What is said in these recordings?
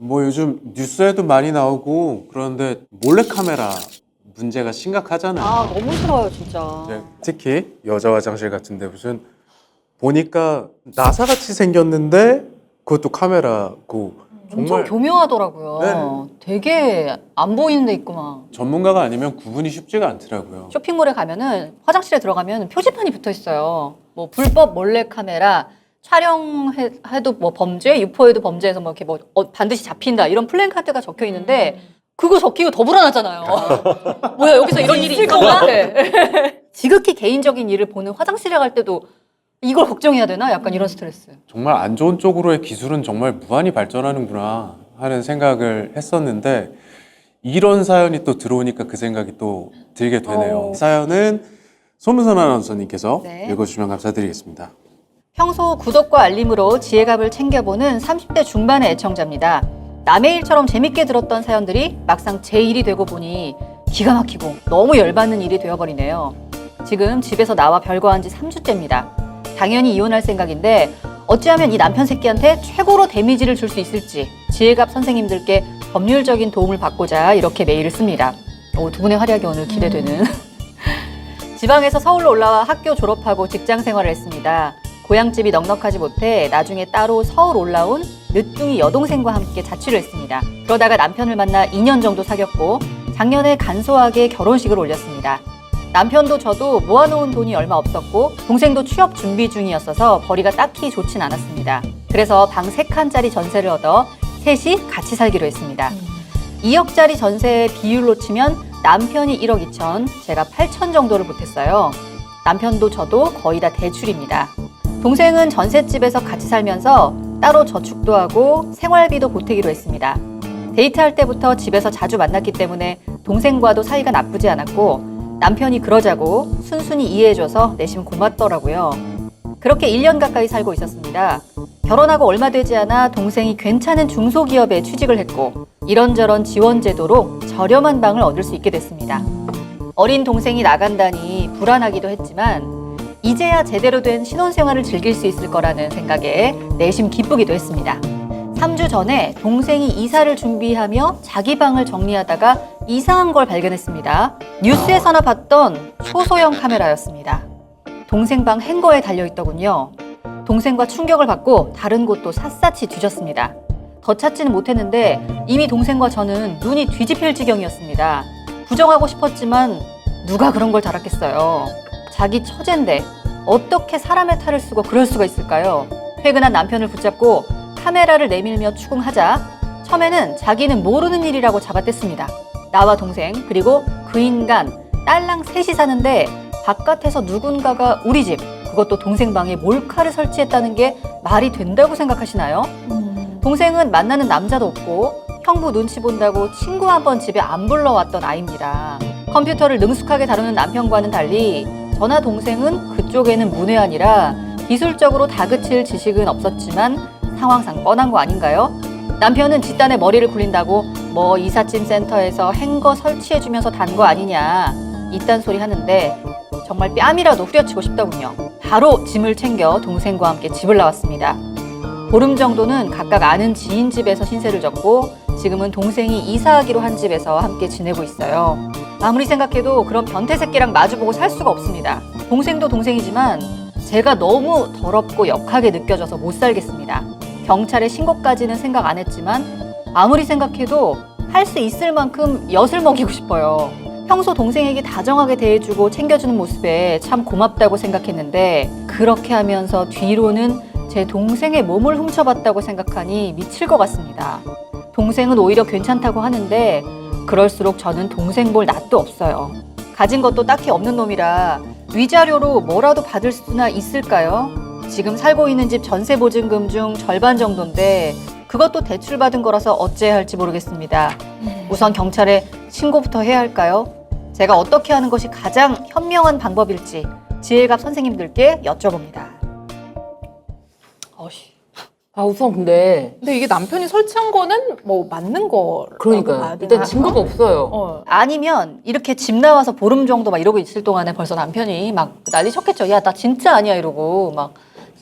뭐 요즘 뉴스에도 많이 나오고 그런데 몰래카메라 문제가 심각하잖아요. 아 너무 싫어요 진짜. 이제 특히 여자 화장실 같은데 무슨 보니까 나사 같이 생겼는데 그것도 카메라고 엄청 정말 교묘하더라고요. 네. 되게 안 보이는 데 있고 막. 전문가가 아니면 구분이 쉽지가 않더라고요. 쇼핑몰에 가면은 화장실에 들어가면 표지판이 붙어 있어요. 뭐 불법 몰래 카메라 촬영해도 뭐 범죄, 유포해도 범죄에서 뭐 이렇게 뭐 어, 반드시 잡힌다 이런 플랜카드가 적혀 있는데 그거 적히고 더 불안하잖아요. 뭐야 여기서 이런 일이 있었나? 지극히 개인적인 일을 보는 화장실에 갈 때도 이걸 걱정해야 되나? 약간 이런 스트레스. 정말 안 좋은 쪽으로의 기술은 정말 무한히 발전하는구나 하는 생각을 했었는데 이런 사연이 또 들어오니까 그 생각이 또 들게 되네요. 어. 사연은 소문선 아나운서님께서 네. 읽어주시면 감사드리겠습니다. 평소 구독과 알림으로 지혜갑을 챙겨보는 30대 중반의 애청자입니다. 남의 일처럼 재밌게 들었던 사연들이 막상 제 일이 되고 보니 기가 막히고 너무 열받는 일이 되어버리네요. 지금 집에서 나와 별거한 지 3주째입니다. 당연히 이혼할 생각인데 어찌하면 이 남편 새끼한테 최고로 데미지를 줄 수 있을지 지혜갑 선생님들께 법률적인 도움을 받고자 이렇게 메일을 씁니다. 오, 두 분의 활약이 오늘 기대되는. 지방에서 서울로 올라와 학교 졸업하고 직장 생활을 했습니다. 고향집이 넉넉하지 못해 나중에 따로 서울 올라온 늦둥이 여동생과 함께 자취를 했습니다. 그러다가 남편을 만나 2년 정도 사귀었고 작년에 간소하게 결혼식을 올렸습니다. 남편도 저도 모아놓은 돈이 얼마 없었고 동생도 취업 준비 중이었어서 벌이가 딱히 좋진 않았습니다. 그래서 방 3칸짜리 전세를 얻어 셋이 같이 살기로 했습니다. 2억짜리 전세의 비율로 치면 남편이 1억 2천, 제가 8천 정도를 보탰어요. 남편도 저도 거의 다 대출입니다. 동생은 전셋집에서 같이 살면서 따로 저축도 하고 생활비도 보태기로 했습니다. 데이트할 때부터 집에서 자주 만났기 때문에 동생과도 사이가 나쁘지 않았고 남편이 그러자고 순순히 이해해줘서 내심 고맙더라고요. 그렇게 1년 가까이 살고 있었습니다. 결혼하고 얼마 되지 않아 동생이 괜찮은 중소기업에 취직을 했고 이런저런 지원 제도로 저렴한 방을 얻을 수 있게 됐습니다. 어린 동생이 나간다니 불안하기도 했지만 이제야 제대로 된 신혼생활을 즐길 수 있을 거라는 생각에 내심 기쁘기도 했습니다. 3주 전에 동생이 이사를 준비하며 자기 방을 정리하다가 이상한 걸 발견했습니다. 뉴스에서나 봤던 초소형 카메라였습니다. 동생 방 행거에 달려 있더군요. 동생과 충격을 받고 다른 곳도 샅샅이 뒤졌습니다. 더 찾지는 못했는데 이미 동생과 저는 눈이 뒤집힐 지경이었습니다. 부정하고 싶었지만 누가 그런 걸 달았겠어요. 자기 처젠데 어떻게 사람의 탈을 쓰고 그럴 수가 있을까요? 퇴근한 남편을 붙잡고 카메라를 내밀며 추궁하자 처음에는 자기는 모르는 일이라고 잡아댔습니다. 나와 동생 그리고 그 인간 딸랑 셋이 사는데 바깥에서 누군가가 우리 집 그것도 동생 방에 몰카를 설치했다는 게 말이 된다고 생각하시나요? 동생은 만나는 남자도 없고 형부 눈치 본다고 친구 한 번 집에 안 불러왔던 아이입니다. 컴퓨터를 능숙하게 다루는 남편과는 달리 저나 동생은 그쪽에는 문외한이라 기술적으로 다그칠 지식은 없었지만 상황상 뻔한 거 아닌가요? 남편은 집단에 머리를 굴린다고 뭐 이삿짐 센터에서 행거 설치해주면서 단 거 아니냐 이딴 소리 하는데 정말 뺨이라도 후려치고 싶더군요. 바로 짐을 챙겨 동생과 함께 집을 나왔습니다. 보름 정도는 각각 아는 지인 집에서 신세를 졌고 지금은 동생이 이사하기로 한 집에서 함께 지내고 있어요. 아무리 생각해도 그런 변태 새끼랑 마주보고 살 수가 없습니다. 동생도 동생이지만 제가 너무 더럽고 역하게 느껴져서 못 살겠습니다. 경찰에 신고까지는 생각 안 했지만 아무리 생각해도 할 수 있을 만큼 엿을 먹이고 싶어요. 평소 동생에게 다정하게 대해주고 챙겨주는 모습에 참 고맙다고 생각했는데 그렇게 하면서 뒤로는 제 동생의 몸을 훔쳐봤다고 생각하니 미칠 것 같습니다. 동생은 오히려 괜찮다고 하는데 그럴수록 저는 동생 볼 낯도 없어요. 가진 것도 딱히 없는 놈이라 위자료로 뭐라도 받을 수나 있을까요? 지금 살고 있는 집 전세 보증금 중 절반 정도인데 그것도 대출 받은 거라서 어찌해야 할지 모르겠습니다. 우선 경찰에 신고부터 해야 할까요? 제가 어떻게 하는 것이 가장 현명한 방법일지 지혜갑 선생님들께 여쭤봅니다. 아 우선 근데 근데 이게 남편이 설치한 거는 뭐 맞는 거. 그러니까 일단 증거가 없어요. 어. 아니면 이렇게 집 나와서 보름 정도 막 이러고 있을 동안에 벌써 남편이 막 난리 쳤겠죠. 야, 나 진짜 아니야 이러고 막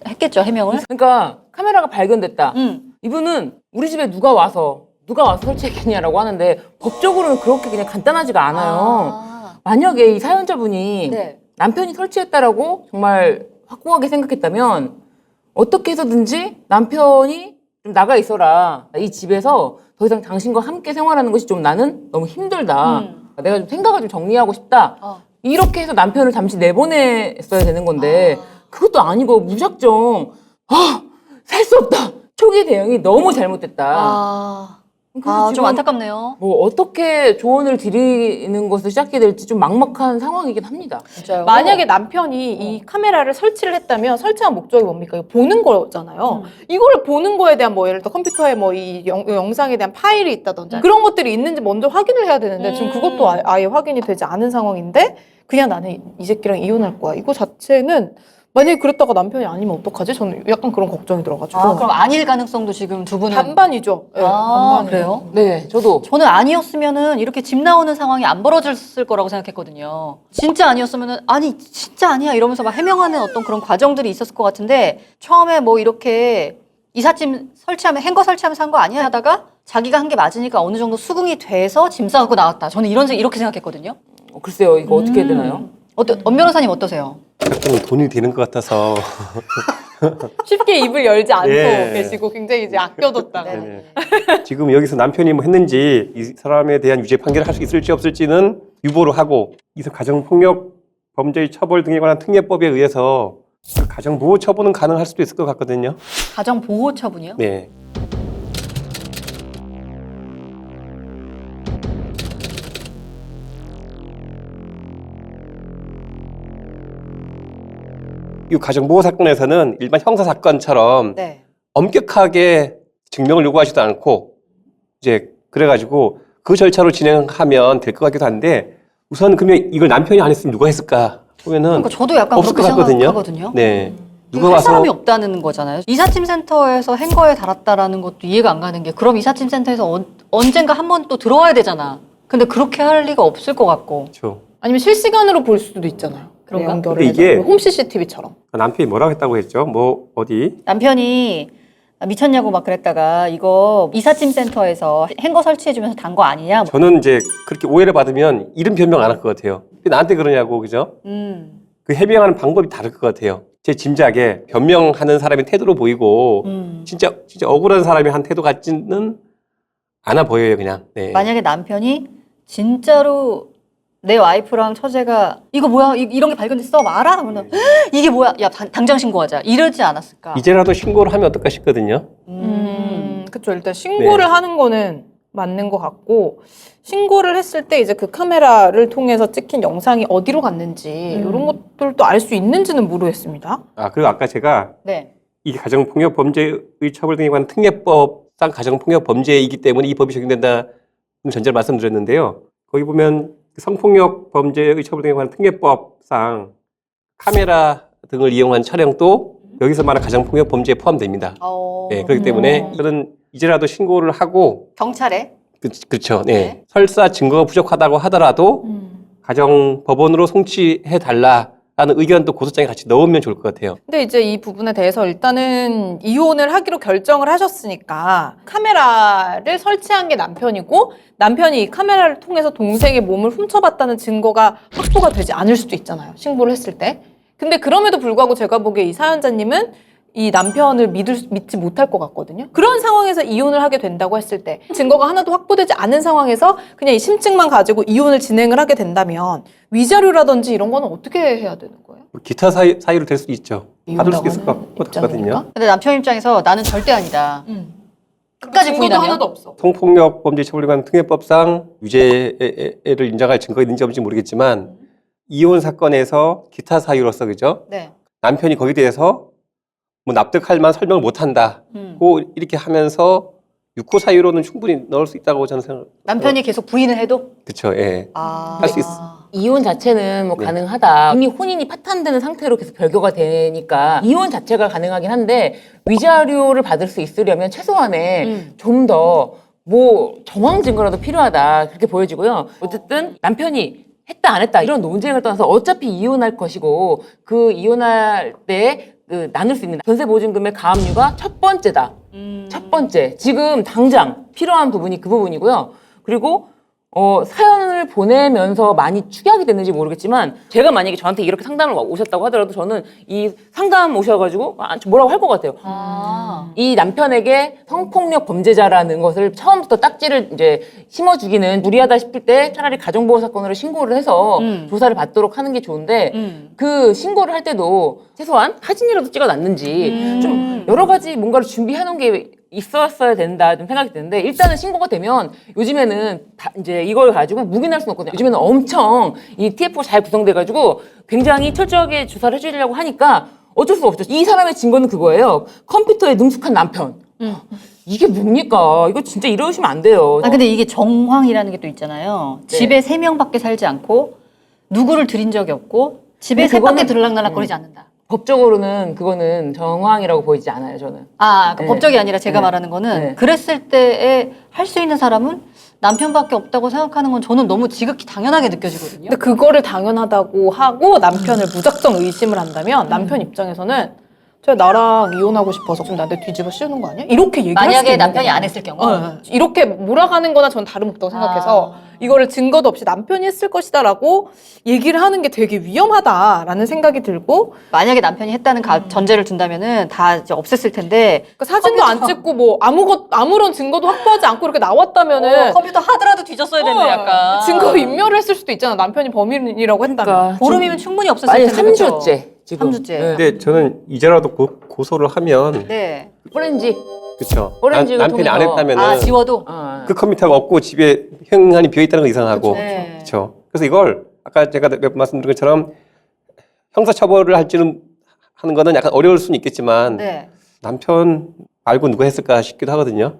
했겠죠 해명을. 그러니까 카메라가 발견됐다. 응. 이분은 우리 집에 누가 와서 누가 와서 설치했겠냐라고 하는데 법적으로는 그렇게 그냥 간단하지가 않아요. 아, 만약에 이 사연자분이 네. 남편이 설치했다라고 정말 확고하게 생각했다면 어떻게 해서든지 남편이 좀 나가 있어라. 이 집에서 더 이상 당신과 함께 생활하는 것이 좀 나는 너무 힘들다. 음. 내가 좀 생각을 좀 정리하고 싶다. 어. 이렇게 해서 남편을 잠시 내보냈어야 되는 건데 그것도 아니고 무작정 아, 살 수 없다. 초기 대응이 너무 잘못됐다. 아, 아, 좀 안타깝네요. 뭐 어떻게 조언을 드리는 것을 시작해야 될지 좀 막막한 상황이긴 합니다. 진짜요. 만약에 남편이 이 카메라를 설치를 했다면 설치한 목적이 뭡니까? 이거 보는 거잖아요. 이거를 보는 거에 대한 뭐 예를 들어 컴퓨터에 뭐 이 영상에 대한 파일이 있다든지 그런 것들이 있는지 먼저 확인을 해야 되는데 지금 음. 그것도 아- 아예 확인이 되지 않은 상황인데 그냥 나는 이 새끼랑 이혼할 거야. 이거 자체는 만약에 그랬다가 남편이 아니면 어떡하지? 저는 약간 그런 걱정이 들어가지고 아, 그럼 아닐 가능성도 지금 두 분은 반반이죠. 네, 아, 반반이에요. 그래요? 네, 저도 저는 아니었으면은 이렇게 집 나오는 상황이 안 벌어졌을 거라고 생각했거든요. 진짜 아니었으면은 아니 진짜 아니야 이러면서 막 해명하는 어떤 그런 과정들이 있었을 것 같은데 처음에 뭐 이렇게 이삿짐 설치하면 행거 설치하면서 한 거 아니야 하다가 자기가 한 게 맞으니까 어느 정도 수긍이 돼서 짐 싸갖고 나왔다. 저는 이런 생- 이렇게 생각했거든요. 어, 글쎄요 이거 어떻게 해야 음. 되나요? 어떠, 엄 변호사님 어떠세요? 약간 돈이 되는 것 같아서 쉽게 입을 열지 않고 예. 계시고 굉장히 이제 아껴뒀다가 네네. 지금 여기서 남편이 뭐 했는지 이 사람에 대한 유죄 판결을 할 수 있을지 없을지는 유보로 하고 이 가정폭력 범죄의 처벌 등에 관한 특례법에 의해서 그 가정보호 처분은 가능할 수도 있을 것 같거든요. 가정 보호 처분이요? 네. 이 가정보호 사건에서는 일반 형사 사건처럼 네. 엄격하게 증명을 요구하지도 않고 이제 그래가지고 그 절차로 진행하면 될 것 같기도 한데 우선 그러면 이걸 남편이 안 했으면 누가 했을까 보면은 그러니까 저도 약간 없을 그렇게 것 같거든요. 생각하거든요. 네 이거 누가 할 와서 사람이 없다는 거잖아요. 이삿짐 센터에서 행거에 달았다라는 것도 이해가 안 가는 게 그럼 이삿짐 센터에서 언, 언젠가 한 번 또 들어와야 되잖아. 근데 그렇게 할 리가 없을 것 같고. 그렇죠. 아니면 실시간으로 볼 수도 있잖아요. 그런가? 연결을 근데 해서. 이게- 홈 CCTV처럼. 남편이 뭐라고 했다고 했죠? 뭐 어디 남편이 미쳤냐고 막 그랬다가 이거 이삿짐 센터에서 행거 설치해주면서 단 거 아니냐? 뭐. 저는 이제 그렇게 오해를 받으면 이름 변명 안 할 것 같아요. 왜 나한테 그러냐고 그죠? 음, 그 해명하는 방법이 다를 것 같아요. 제 짐작에 변명하는 사람의 태도로 보이고 음. 진짜 진짜 억울한 사람이 한 태도 같지는 않아 보여요 그냥. 네. 만약에 남편이 진짜로 내 와이프랑 처제가 이거 뭐야 이- 이런 게 발견됐어 말아 그러면 이게 뭐야 야 당- 당장 신고하자 이러지 않았을까? 이제라도 신고를 하면 어떨까 싶거든요. 음. 음, 그쵸. 일단 신고를 네. 하는 거는 맞는 것 같고, 신고를 했을 때 이제 그 카메라를 통해서 찍힌 영상이 어디로 갔는지, 음. 이런 것들도 알 수 있는지는 모르겠습니다. 아 그리고 아까 제가 네. 이 가정폭력 범죄의 처벌 등에 관한 특례법상 가정폭력 범죄이기 때문에 이 법이 적용된다는 전제를 말씀드렸는데요. 거기 보면 성폭력 범죄의 처벌 등에 관한 특례법상 카메라 등을 이용한 촬영도 여기서 말한 가정폭력 범죄에 포함됩니다. 어, 네, 그렇기 때문에 음. 이거는 이제라도 신고를 하고 경찰에 그, 그렇죠. 네. 네. 설사 증거가 부족하다고 하더라도 가정 법원으로 송치해 달라 라는 의견도 고소장에 같이 넣으면 좋을 것 같아요. 근데 이제 이 부분에 대해서 일단은 이혼을 하기로 결정을 하셨으니까 카메라를 설치한 게 남편이고 남편이 이 카메라를 통해서 동생의 몸을 훔쳐봤다는 증거가 확보가 되지 않을 수도 있잖아요. 신고를 했을 때. 근데 그럼에도 불구하고 제가 보기에 이 사연자님은 이 남편을 믿을, 수- 믿지 못할 것 같거든요. 그런 상황에서 이혼을 하게 된다고 했을 때 증거가 하나도 확보되지 않은 상황에서 그냥 이 심증만 가지고 이혼을 진행을 하게 된다면 위자료라든지 이런 거는 어떻게 해야 되는 거예요? 기타 사유, 사유로 될 수도 있죠. 받을 수도 있을 것 같거든요. 근데 남편 입장에서 나는 절대 아니다. 끝까지 증거도 부인하면 하나도 없어. 성폭력 범죄 처벌에 관한 특례법상 유죄를 인정할 증거가 있는지 없는지 모르겠지만 이혼 사건에서 기타 사유로서 그죠? 네. 남편이 거기에 대해서 뭐 납득할 만한 설명을 못 한다고 음. 이렇게 하면서 육호 사유로는 충분히 넣을 수 있다고 저는 생각. 남편이 계속 부인을 해도 그렇죠. 예. 아. 할수 있어. 이혼 자체는 뭐 네. 가능하다. 이미 혼인이 파탄되는 상태로 계속 별거가 되니까 이혼 자체가 가능하긴 한데 위자료를 받을 수 있으려면 최소한의 음. 좀더 뭐 정황 증거라도 필요하다 그렇게 보여지고요. 어쨌든 남편이 했다 안 했다 이런 논쟁을 떠나서 어차피 이혼할 것이고 그 이혼할 때 그 나눌 수 있는 전세 보증금의 가압류가 첫 번째다. 음. 첫 번째, 지금 당장 필요한 부분이 그 부분이고요. 그리고 어, 사연을 보내면서 많이 추격이 됐는지 모르겠지만 제가 만약에 저한테 이렇게 상담을 오셨다고 하더라도 저는 이 상담 오셔가지고 아, 저 뭐라고 할 것 같아요. 아. 이 남편에게 성폭력 범죄자라는 것을 처음부터 딱지를 이제 심어주기는 무리하다 싶을 때 차라리 가정보호 사건으로 신고를 해서 음. 조사를 받도록 하는 게 좋은데 음. 그 신고를 할 때도 최소한 사진이라도 찍어놨는지 음. 좀 여러 가지 뭔가를 준비해놓은 게 있었어야 된다 좀 생각이 드는데 일단은 신고가 되면 요즘에는 다 이제 이걸 가지고 묵인할 수는 없거든요. 요즘에는 엄청 이 TF가 잘 구성돼가지고 굉장히 철저하게 조사를 해주려고 하니까 어쩔 수가 없죠. 이 사람의 증거는 그거예요. 컴퓨터에 능숙한 남편. 이게 뭡니까? 이거 진짜 이러시면 안 돼요. 아 근데 이게 정황이라는 게 또 있잖아요. 네. 집에 세 명밖에 살지 않고 누구를 들인 적이 없고 집에 근데 세 밖에 그거는- 들락날락거리지 않는다. 법적으로는 그거는 정황이라고 보이지 않아요. 저는. 아, 그 네. 법적이 아니라 제가 네. 말하는 거는 네. 그랬을 때에 할 수 있는 사람은 남편밖에 없다고 생각하는 건 저는 너무 지극히 당연하게 느껴지거든요. 근데 그거를 당연하다고 하고 남편을 무작정 의심을 한다면 남편 입장에서는 저 나랑 이혼하고 싶어서 좀 나한테 뒤집어 씌우는 거 아니야? 이렇게 얘기할 수도 만약에 있는 남편이 거예요. 안 했을 경우. 어, 이렇게 몰아가는 거나 저는 다름없다고 생각해서 아. 이거를 증거도 없이 남편이 했을 것이다라고 얘기를 하는 게 되게 위험하다라는 생각이 들고 만약에 남편이 했다는 가- 전제를 둔다면은 다 이제 없앴을 텐데 그 사진도 안 찍고 뭐 아무것 아무런 증거도 확보하지 않고 이렇게 나왔다면은 컴퓨터 하드라도 뒤졌어야 어, 증거 인멸을 했을 수도 있잖아 남편이 범인이라고 했다면 그러니까 보름이면 충분히 없었을 아니 텐데. 그쵸? 3주째 지금. 3주째. 네. 근데 저는 이제라도 고, 고소를 하면 네. 오렌지. 그렇죠. 오렌지를 남편이 안. 했다면은 아 지워도. 어. 그 컴퓨터가 없고 집에 형한이 비어 있다는 거 이상하고 네. 그렇죠. 그래서 이걸 아까 제가 몇 번 말씀드린 것처럼 형사 처벌을 할지는 하는 거는 약간 어려울 수는 있겠지만 네. 남편 말고 누가 했을까 싶기도 하거든요.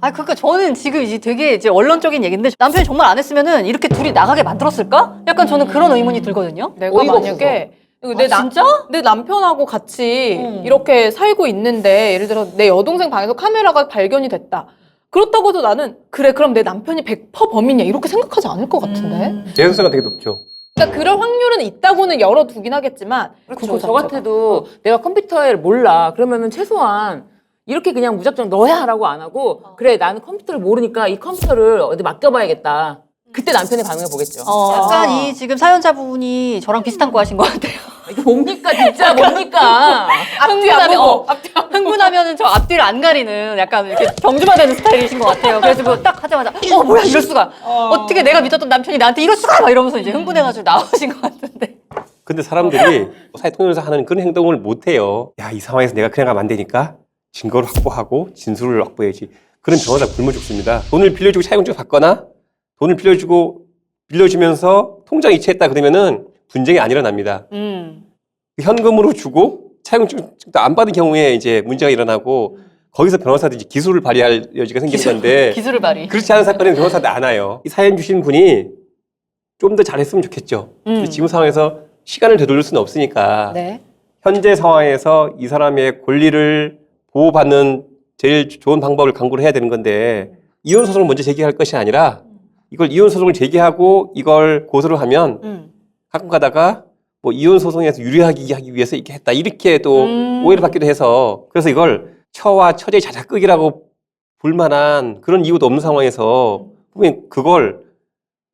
아 그러니까 저는 지금 이제 되게 이제 원론적인 얘기인데 남편이 정말 안 했으면은 이렇게 둘이 나가게 만들었을까? 약간 저는 그런 의문이 들거든요. 내가 어이가 만약에 내, 아, 남, 진짜? 내 남편하고 같이 음. 이렇게 살고 있는데 예를 들어 내 여동생 방에서 카메라가 발견이 됐다. 그렇다고 해도 나는 그래 그럼 내 남편이 100% 범인이야 이렇게 생각하지 않을 것 같은데. 음. 재현수가 되게 높죠. 그러니까 그럴 확률은 있다고는 열어두긴 하겠지만 그렇죠. 저 자체가. 같아도 내가 컴퓨터를 몰라. 그러면은 최소한 이렇게 그냥 무작정 너야라고 안 하고 그래 나는 컴퓨터를 모르니까 이 컴퓨터를 어디 맡겨봐야겠다. 그때 남편의 반응을 보겠죠. 어, 약간 이 지금 사연자분이 저랑 비슷한 거 하신 것 같아요. 이게 뭡니까 진짜 뭡니까? 흥분하면, 어, 흥분하면은 저 앞뒤를 안 가리는 약간 이렇게 경주마 되는 스타일이신 것 같아요. 그래서 그거 딱 하자마자 어 뭐야 이럴 수가 어. 떻게 내가 믿었던 남편이 나한테 이럴 수가 막 이러면서 이제 흥분해가지고 나오신 것 같은데. 근데 사람들이 사회 통해서 하는 그런 행동을 못 해요. 야, 이 상황에서 내가 그냥 가면 안 되니까 증거를 확보하고 진술을 확보해야지. 그런 변호사 굶어 죽습니다. 돈을 빌려주고 차용증 받거나 돈을 빌려주고 빌려주면서 통장 이체했다 그러면은 분쟁이 안 일어납니다. 음. 현금으로 주고 차용증도 안 받은 경우에 이제 문제가 일어나고 거기서 변호사들이 기술을 발휘할 여지가 생기는 건데 기술을 발휘. 그렇지 않은 사건에는 변호사도 안 와요. 이 사연 주신 분이 좀 더 잘했으면 좋겠죠. 음. 지금 상황에서 시간을 되돌릴 수는 없으니까 네. 현재 상황에서 이 사람의 권리를 보호받는 제일 좋은 방법을 강구를 해야 되는 건데 이혼 소송을 먼저 제기할 것이 아니라 이걸 이혼 소송을 제기하고 이걸 고소를 하면 음. 가끔 가다가 뭐 이혼 소송에서 유리하게 하기 위해서 이렇게 했다 이렇게 또 음. 오해를 받기도 해서 그래서 이걸 처와 처제 자작극이라고 볼 만한 그런 이유도 없는 상황에서 보면 그걸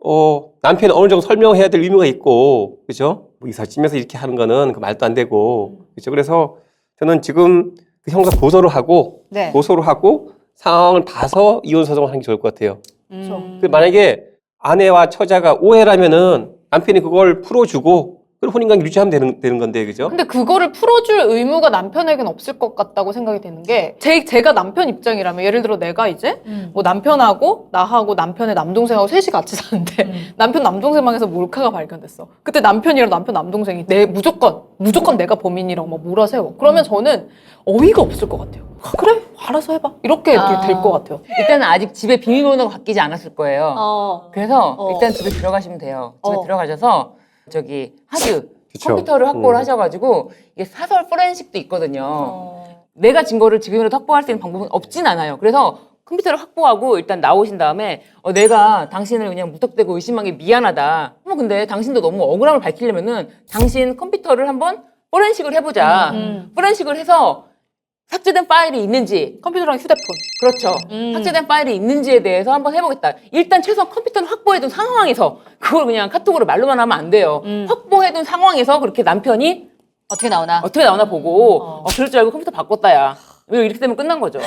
어 남편이 어느 정도 설명해야 될 의무가 있고 그죠? 뭐 이삿짐에서 이렇게 하는 거는 그 말도 안 되고 그죠? 그래서 저는 지금 그 형사 고소를 하고 네. 고소를 하고 상황을 봐서 이혼 소송을 하는 게 좋을 것 같아요. 음. 그 만약에 아내와 처자가 오해라면은 남편이 그걸 풀어주고 그걸 혼인관계 유지하면 되는, 되는 건데 그죠? 근데 그거를 풀어줄 의무가 남편에겐 없을 것 같다고 생각이 되는 게 제, 제가 남편 입장이라면 예를 들어 내가 이제 음. 뭐 남편하고 나하고 남편의 남동생하고 셋이 같이 사는데 음. 남편 남동생 방에서 몰카가 발견됐어. 그때 남편이랑 남편 남동생이 내 무조건 무조건 내가 범인이라고 막 몰아세워. 그러면 저는 어이가 없을 것 같아요. 아, 그래 알아서 해봐 이렇게 아. 될 것 같아요. 일단은 아직 집에 비밀번호가 바뀌지 않았을 거예요. 어. 그래서 어. 일단 집에 들어가시면 돼요. 집에 어. 들어가셔서 저기 하드 그쵸. 컴퓨터를 확보를 음. 하셔가지고 이게 사설 포렌식도 있거든요. 어. 내가 증거를 지금이라도 확보할 수 있는 방법은 없진 않아요. 그래서 컴퓨터를 확보하고 일단 나오신 다음에 어, 내가 당신을 그냥 무턱대고 의심한 게 미안하다. 뭐 근데 당신도 너무 억울함을 밝히려면은 당신 컴퓨터를 한번 포렌식을 해보자. 음. 포렌식을 해서 삭제된 파일이 있는지 컴퓨터랑 휴대폰. 그렇죠. 음. 삭제된 파일이 있는지에 대해서 한번 해보겠다. 일단 최소한 컴퓨터는 확보해둔 상황에서 그걸 그냥 카톡으로 말로만 하면 안 돼요. 음. 확보해둔 상황에서 그렇게 남편이 어떻게 나오나? 어떻게 나오나 보고 어. 어, 그럴 줄 알고 컴퓨터 바꿨다 야. 왜 이렇게 되면 끝난 거죠.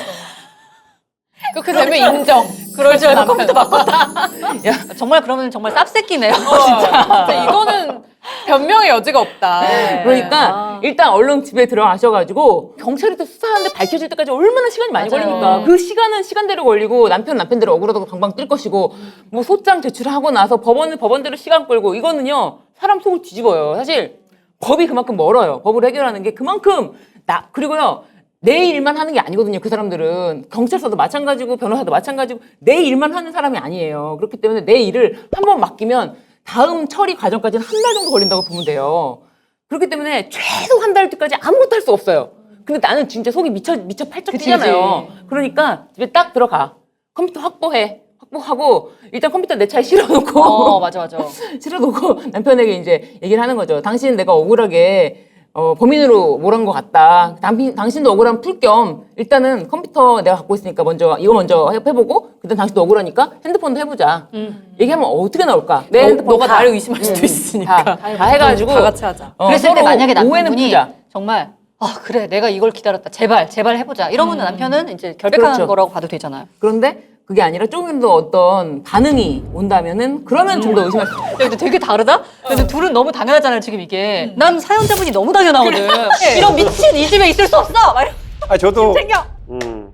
그렇게 되면 인정. 그럴 줄 알고 컴퓨터 바꿨다. 야. 정말 그러면 정말 쌉새끼네요. 진짜 이거는 변명의 여지가 없다. 네. 그러니까 아. 일단 얼른 집에 들어가셔가지고 경찰이 또 수사하는데 밝혀질 때까지 얼마나 시간이 많이 맞아요. 걸립니까? 그 시간은 시간대로 걸리고 남편 남편대로 억울하다고 방방 뛸 것이고 뭐 소장 제출하고 나서 법원은 법원대로 시간 끌고 이거는요 사람 속을 뒤집어요. 사실 법이 그만큼 멀어요. 법을 해결하는 게 그만큼 나 그리고요. 내 일만 하는 게 아니거든요. 그 사람들은 경찰서도 마찬가지고 변호사도 마찬가지고 내 일만 하는 사람이 아니에요. 그렇기 때문에 내 일을 한 번 맡기면 다음 처리 과정까지는 한 달 정도 걸린다고 보면 돼요. 그렇기 때문에 최소 한 달 뒤까지 아무것도 할수 없어요. 근데 나는 진짜 속이 미쳐 미쳐 팔짝 뛰잖아요. 그러니까 집에 딱 들어가 컴퓨터 확보해 확보하고 일단 컴퓨터 내 차에 실어놓고 어, 맞아, 맞아. 실어놓고 남편에게 이제 얘기를 하는 거죠. 당신 내가 억울하게 어, 범인으로 몰은 것 같다. 당신, 당신도 억울함 풀 겸 일단은 컴퓨터 내가 갖고 있으니까 먼저 이거 먼저 해- 해보고 그다음 당신도 억울하니까 핸드폰도 해보자. 음. 얘기하면 어떻게 나올까? 너, 핸드폰 너가 다- 나를 의심할 수도 음, 있으니까. 다, 다 해가지고 다 같이 하자. 어, 그랬을 때 서로 만약에 오해는 남편분이 풀자. 정말 아 그래 내가 이걸 기다렸다 제발 제발 해보자 이러면 남편은 이제 결백하는 그렇죠. 거라고 봐도 되잖아요. 그런데 그게 아니라 조금 더 어떤 반응이 온다면은 그러면 좀 더 의심할 수 있어요. 근데 되게 다르다? 근데 둘은 너무 당연하잖아요 지금 이게. 난 사연자분이 너무 당연하거든. 이런 미친 이 집에 있을 수 없어. 막 이러고 아 저도 챙겨. 음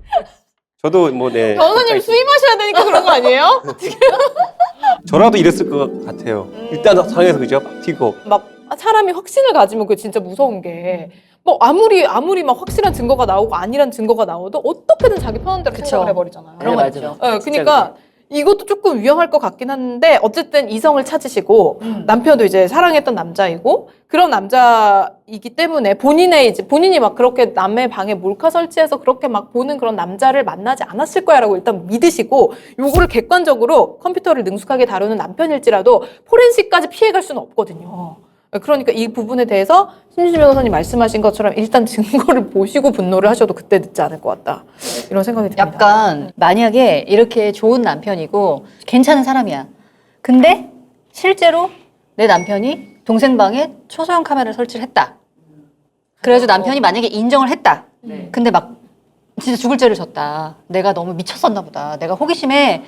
저도 뭐네 변호사님 수임하셔야 되니까 그런 거 아니에요? 저라도 이랬을 것 같아요. 일단 상황에서 그죠 막 튀고 막 사람이 확신을 가지면 그게 진짜 무서운 게. 뭐 아무리 아무리 막 확실한 증거가 나오고 아니란 증거가 나와도 어떻게든 자기 편한 대로. 생각을 해버리잖아요. 그런 네, 거 있죠. 예, 그러니까 이것도 조금 위험할 것 같긴 한데 어쨌든 이성을 찾으시고 음. 남편도 이제 사랑했던 남자이고 그런 남자이기 때문에 본인의 이제 본인이 막 그렇게 남의 방에 몰카 설치해서 그렇게 막 보는 그런 남자를 만나지 않았을 거야라고 일단 믿으시고 요거를 객관적으로 컴퓨터를 능숙하게 다루는 남편일지라도 포렌식까지 피해갈 수는 없거든요. 그러니까 이 부분에 대해서 신유진 변호사님 말씀하신 것처럼 일단 증거를 보시고 분노를 하셔도 그때 늦지 않을 것 같다. 이런 생각이 듭니다. 약간 만약에 이렇게 좋은 남편이고 괜찮은 사람이야. 근데 실제로 내 남편이 동생 방에 초소형 카메라를 설치를 했다. 그래가지고 남편이 만약에 인정을 했다. 근데 막 진짜 죽을 죄를 졌다. 내가 너무 미쳤었나 보다. 내가 호기심에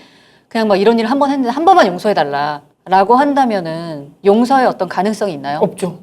그냥 막 이런 일을 한 번 했는데 한 번만 용서해달라. 라고 한다면은 용서의 어떤 가능성이 있나요? 없죠.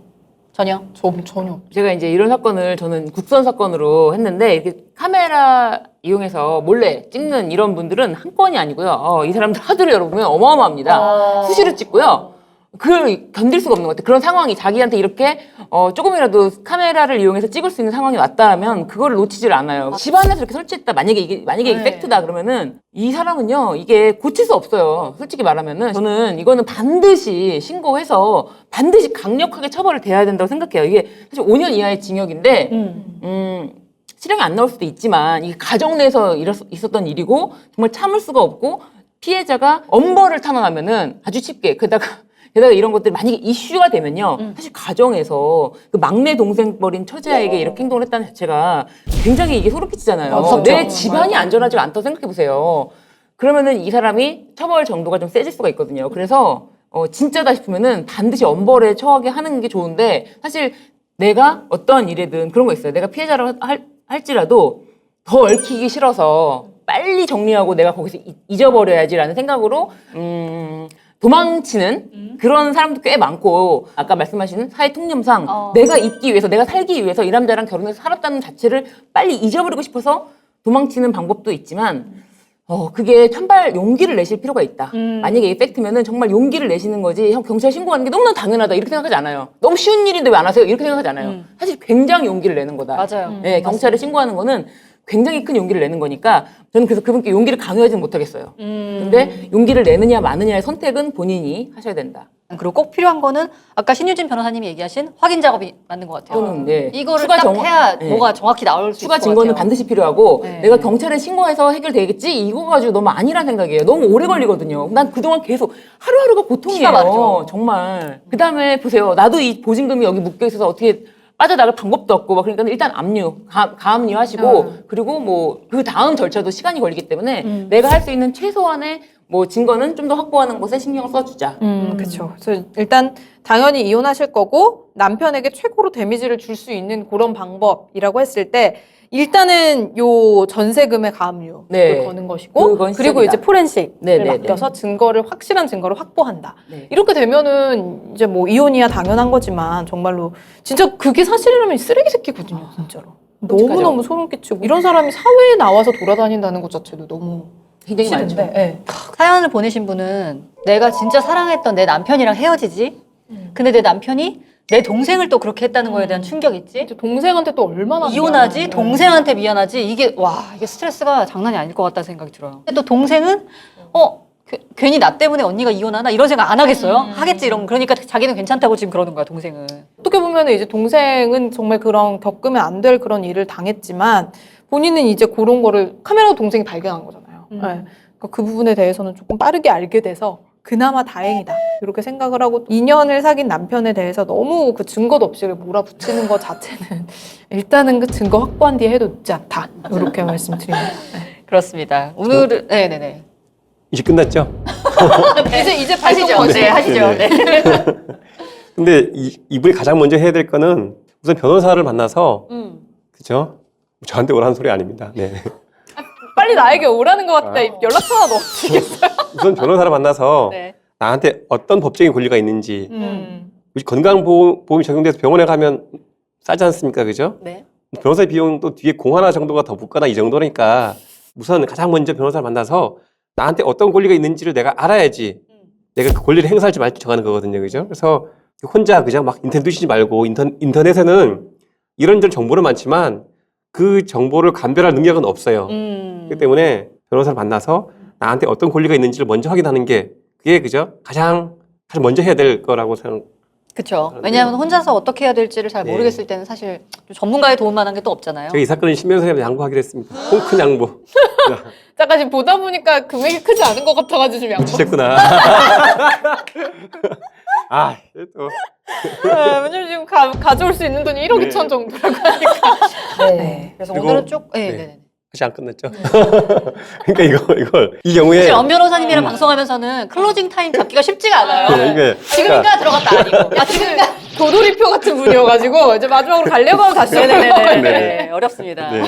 전혀. 저, 전혀. 제가 이제 이런 사건을 저는 국선 사건으로 했는데 이렇게 카메라 이용해서 몰래 찍는 이런 분들은 한 건이 아니고요. 어, 이 사람들 하드를 열어보면 어마어마합니다. 수시로 찍고요. 그걸 견딜 수가 없는 것 같아요. 그런 상황이 자기한테 이렇게 어, 조금이라도 카메라를 이용해서 찍을 수 있는 상황이 왔다면 그거를 놓치질 않아요. 집안에서 이렇게 설치했다. 만약에 이게 만약에 이게 네. 팩트다 그러면은 이 사람은요 이게 고칠 수 없어요. 솔직히 말하면은 저는 이거는 반드시 신고해서 반드시 강력하게 처벌을 대해야 된다고 생각해요. 이게 사실 5년 이하의 징역인데 음. 음, 실형이 안 나올 수도 있지만 이게 가정 내에서 일었- 있었던 일이고 정말 참을 수가 없고 피해자가 엄벌을 탄원하면은 아주 쉽게 게다가 게다가 이런 것들이 만약에 이슈가 되면요 사실 가정에서 그 막내 동생 버린 처자에게 이렇게 행동을 했다는 자체가 굉장히 이게 소름 끼치잖아요. 아, 무섭죠. 내 집안이 안전하지가 않다고 생각해 보세요. 그러면은 이 사람이 처벌 정도가 좀 세질 수가 있거든요. 그래서 어, 진짜다 싶으면은 반드시 엄벌에 처하게 하는 게 좋은데 사실 내가 어떠한 일에든 그런 거 있어요. 내가 피해자라고 할, 할지라도 더 얽히기 싫어서 빨리 정리하고 내가 거기서 이- 잊어버려야지라는 생각으로 음, 도망치는 그런 사람도 꽤 많고 아까 말씀하신 사회 통념상 어. 내가 있기 위해서 내가 살기 위해서 이 남자랑 결혼해서 살았다는 자체를 빨리 잊어버리고 싶어서 도망치는 방법도 있지만 어 그게 천발 용기를 내실 필요가 있다. 음. 만약에 이 팩트면은 정말 용기를 내시는 거지. 형 경찰 신고하는 게 너무나 당연하다 이렇게 생각하지 않아요. 너무 쉬운 일인데 왜 안 하세요? 이렇게 생각하지 않아요. 음. 사실 굉장히 용기를 내는 거다. 맞아요. 네, 경찰에 신고하는 거는 굉장히 큰 용기를 내는 거니까 저는 그래서 그분께 용기를 강요하지는 못하겠어요. 음. 근데 용기를 내느냐 마느냐의 선택은 본인이 하셔야 된다. 그리고 꼭 필요한 거는 아까 신유진 변호사님이 얘기하신 확인 작업이 맞는 것 같아요. 또는 네, 이거를 추가 딱 정- 해야 네. 뭐가 정확히 나올 수 추가 있을 것 증거는 같아요. 반드시 필요하고 네. 내가 경찰에 신고해서 해결되겠지 이거 가지고 너무 아니란 생각이에요. 너무 오래 걸리거든요. 난 그동안 계속 하루하루가 고통이에요. 정말. 그 다음에 보세요. 나도 이 보증금이 여기 묶여 있어서 어떻게 빠져나갈 방법도 없고 막 그러니까 일단 압류, 가, 가압류 하시고 음. 그리고 뭐 그 다음 절차도 시간이 걸리기 때문에 음. 내가 할 수 있는 최소한의 뭐 증거는 좀 더 확보하는 것에 신경을 써주자. 음, 그렇죠. 그래서 일단 당연히 이혼하실 거고 남편에게 최고로 데미지를 줄 수 있는 그런 방법이라고 했을 때 일단은 요 전세금의 가압류를 네. 거는 것이고 그건 그리고 시작이다. 이제 포렌식을 네, 네, 네. 맡겨서 증거를 확실한 증거를 확보한다. 네. 이렇게 되면은 이제 뭐 이혼이야 당연한 거지만 정말로 진짜 그게 사실이라면 쓰레기 새끼거든요, 진짜로. 너무 너무 소름 끼치고 이런 사람이 사회에 나와서 돌아다닌다는 것 자체도 너무 굉장히 많죠. 싫은데. 예. 사연을 보내신 분은 내가 진짜 사랑했던 내 남편이랑 헤어지지? 근데 내 남편이 내 동생을 또 그렇게 했다는 거에 대한 충격 있지? 이제 동생한테 또 얼마나 이혼하지? 동생한테 미안하지? 이게 와 이게 스트레스가 장난이 아닐 것 같다는 생각이 들어요. 근데 또 동생은 어 그- 괜히 나 때문에 언니가 이혼하나 이런 생각 안 하겠어요? 하겠지 이런 그러니까 자기는 괜찮다고 지금 그러는 거야 동생은. 어떻게 보면 이제 동생은 정말 그런 겪으면 안 될 그런 일을 당했지만 본인은 이제 그런 거를 카메라 동생이 발견한 거잖아요. 음. 네. 그러니까 그 부분에 대해서는 조금 빠르게 알게 돼서 그나마 다행이다 이렇게 생각을 하고 2년을 사귄 남편에 대해서 너무 그 증거도 없이 몰아붙이는 것 자체는 일단은 그 증거 확보한 뒤에 해도 늦지 않다 이렇게 말씀드립니다. 네. 그렇습니다. 오늘은 네네네. 이제 끝났죠? 이제 이제 하시죠. 발동 네 하시죠. 네. 네. 근데 이, 이분이 가장 먼저 해야 될 거는 우선 변호사를 만나서 음. 그죠? 저한테 오라는 소리 아닙니다. 네. 빨리 나에게 오라는 것 같다. 연락처나 넣어주시겠어요? 우선 변호사를 만나서 네. 나한테 어떤 법적인 권리가 있는지 음. 건강보험이 적용돼서 병원에 가면 싸지 않습니까? 그죠? 네. 변호사 비용도 뒤에 공 하나 정도가 더 붙거나 이 정도니까 우선 가장 먼저 변호사를 만나서 나한테 어떤 권리가 있는지를 내가 알아야지 내가 그 권리를 행사할지 말지 정하는 거거든요. 그죠? 그래서 혼자 그냥 막 인터넷 두시지 말고 인터, 인터넷에는 이런저런 정보는 많지만 그 정보를 감별할 능력은 없어요. 음. 그렇기 때문에 변호사를 만나서 나한테 어떤 권리가 있는지를 먼저 확인하는 게 그게 그죠? 가장 가장 먼저 해야 될 거라고 생각. 그렇죠. 왜냐하면 혼자서 어떻게 해야 될지를 잘 네. 모르겠을 때는 사실 좀 전문가의 도움만한 게 또 없잖아요. 저희 이 사건은 신변호사님한테 양보하기로 했습니다. 홍큰 양보. 잠깐 지금 보다 보니까 금액이 크지 않은 것 같아가지고 좀 양보. 눈치챘구나. 아, 이게 또. 네, 왜냐면 지금 가, 가져올 수 있는 돈이 1억 네. 2천 정도라고 하니까. 네. 그래서 그리고- 오늘은 쭉 네, 네. 네. 네. 아직 안 끝났죠? 그러니까 이거, 이걸, 이 경우에. 사실 엄 변호사님이랑 방송하면서는 클로징 타임 잡기가 쉽지가 않아요. 네, 이게. 그러니까 지금인가 들어갔다 아니고. 아 지금인가. 도돌이표 같은 분이어가지고 이제 마지막으로 가려고 하면 다시 네네 네. 네. 어렵습니다. 네.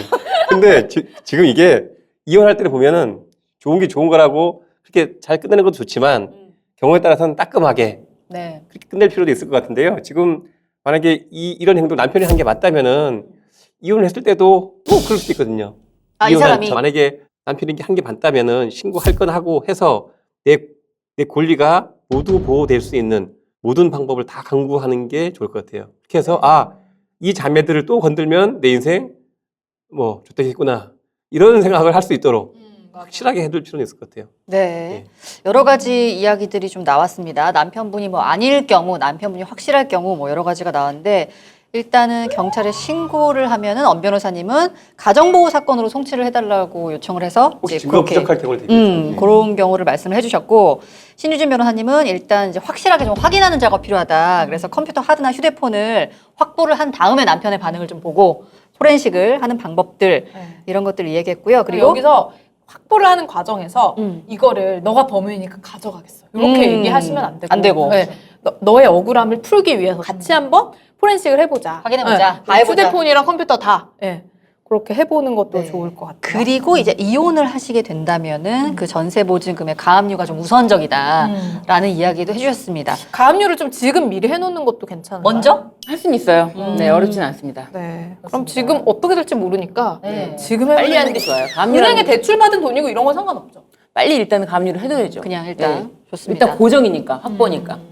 근데 지, 지금 이게 이혼할 때는 보면은 좋은 게 좋은 거라고 그렇게 잘 끝내는 것도 좋지만 음. 경우에 따라서는 따끔하게 네. 그렇게 끝낼 필요도 있을 것 같은데요. 지금 만약에 이, 이런 행동 남편이 한 게 맞다면은 이혼을 했을 때도 또 그럴 수도 있거든요. 아, 이 사람이? 만약에 남편이 한게 맞다면은 신고할 건 하고 해서 내, 내 권리가 모두 보호될 수 있는 모든 방법을 다 강구하는 게 좋을 것 같아요. 그렇게 해서 아, 이 자매들을 또 건들면 내 인생 뭐 좋다겠구나 이런 생각을 할 수 있도록 확실하게 해둘 필요는 있을 것 같아요. 네. 여러 가지 이야기들이 좀 나왔습니다. 남편분이 뭐 아닐 경우, 남편분이 확실할 경우 뭐 여러 가지가 나왔는데 일단은 경찰에 신고를 하면은 엄 변호사님은 가정보호 사건으로 송치를 해달라고 요청을 해서 혹시 이제 증거 부족할 경우를 대비해서 음, 네. 그런 경우를 말씀을 해주셨고 신유진 변호사님은 일단 이제 확실하게 좀 확인하는 작업 필요하다. 그래서 컴퓨터 하드나 휴대폰을 확보를 한 다음에 남편의 반응을 좀 보고 포렌식을 하는 방법들 이런 것들을 얘기했고요. 그리고 그리고 여기서 확보를 하는 과정에서 음. 이거를 너가 범인이니까 가져가겠어. 이렇게 음. 얘기하시면 안 되고. 안 되고. 네. 너, 너의 억울함을 풀기 위해서 같이 한번 포렌식을 해보자. 확인해보자. 네. 다 해보자. 휴대폰이랑 컴퓨터 다. 네. 그렇게 해보는 것도 네. 좋을 것 같아요. 그리고 이제 이혼을 하시게 된다면은 그 전세 보증금의 가압류가 좀 우선적이다라는 음. 이야기도 해주셨습니다. 가압류를 좀 지금 미리 해놓는 것도 괜찮아요. 먼저? 할 수는 있어요. 음. 네, 어렵진 않습니다. 네. 그럼 지금 어떻게 될지 모르니까 네. 지금 빨리 해보는 하는 게게 좋아요. 은행에 대출 받은 돈이고 이런 건 상관없죠. 빨리 일단은 감리를 해둬야죠. 그냥 일단 네. 좋습니다. 일단 고정이니까 확보니까. 음.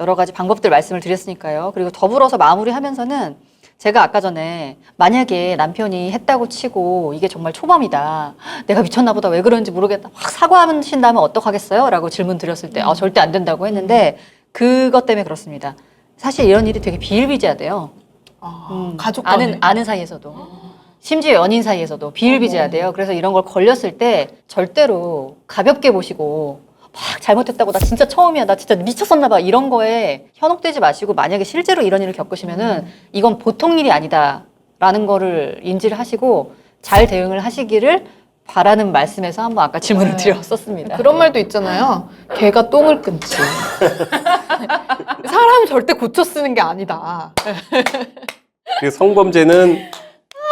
여러 가지 방법들 말씀을 드렸으니까요. 그리고 더불어서 마무리하면서는 제가 아까 전에 만약에 남편이 했다고 치고 이게 정말 초범이다. 내가 미쳤나 보다. 왜 그런지 모르겠다. 확 사과하신다면 어떡하겠어요? 라고 질문 드렸을 때 아, 절대 안 된다고 했는데 그것 때문에 그렇습니다. 사실 이런 일이 되게 비일비재하대요. 아, 음, 가족 아는. 아는 사이에서도 심지어 연인 사이에서도 비일비재하대요. 그래서 이런 걸 걸렸을 때 절대로 가볍게 보시고 막 잘못했다고 나 진짜 처음이야 나 진짜 미쳤었나 봐 이런 거에 현혹되지 마시고 만약에 실제로 이런 일을 겪으시면은 이건 보통 일이 아니다라는 거를 인지를 하시고 잘 대응을 하시기를 바라는 말씀에서 한번 아까 질문을 네. 드렸었습니다. 그런 말도 있잖아요. 개가 똥을 끊지. 사람이 절대 고쳐 쓰는 게 아니다. 그 성범죄는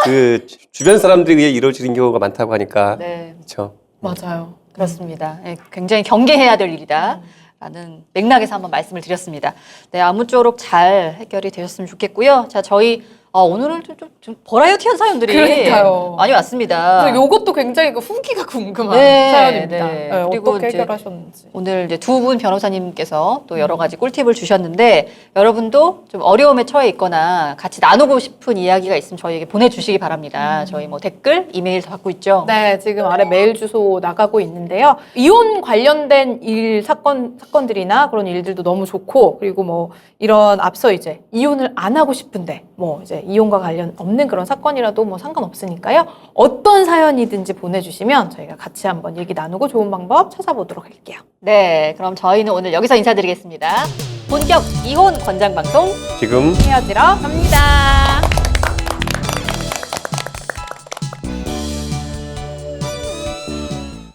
그 주- 주변 사람들에 의해 이루어지는 경우가 많다고 하니까 네, 그렇죠. 맞아요. 그렇습니다. 예, 굉장히 경계해야 될 일이다. 라는 맥락에서 한번 말씀을 드렸습니다. 네, 아무쪼록 잘 해결이 되셨으면 좋겠고요. 자, 저희 어, 오늘은 좀, 좀, 좀 버라이어티한 사연들이 그러니까요. 많이 왔습니다. 요것도 굉장히 그 후기가 궁금한 네, 사연입니다. 네. 네, 그리고 어떻게 이제 해결하셨는지. 오늘 이제 두 분 변호사님께서 또 여러 가지 꿀팁을 주셨는데 여러분도 좀 어려움에 처해 있거나 같이 나누고 싶은 이야기가 있으면 저희에게 보내주시기 바랍니다. 저희 뭐 댓글, 이메일 다 받고 있죠. 네, 지금 아래 메일 주소 나가고 있는데요. 이혼 관련된 일 사건 사건들이나 그런 일들도 너무 좋고 그리고 뭐 이런 앞서 이제 이혼을 안 하고 싶은데 뭐 이제 이혼과 관련 없는 그런 사건이라도 뭐 상관없으니까요. 어떤 사연이든지 보내주시면 저희가 같이 한번 얘기 나누고 좋은 방법 찾아보도록 할게요. 네, 그럼 저희는 오늘 여기서 인사드리겠습니다. 본격 이혼 권장 방송 지금 헤어지러 갑니다.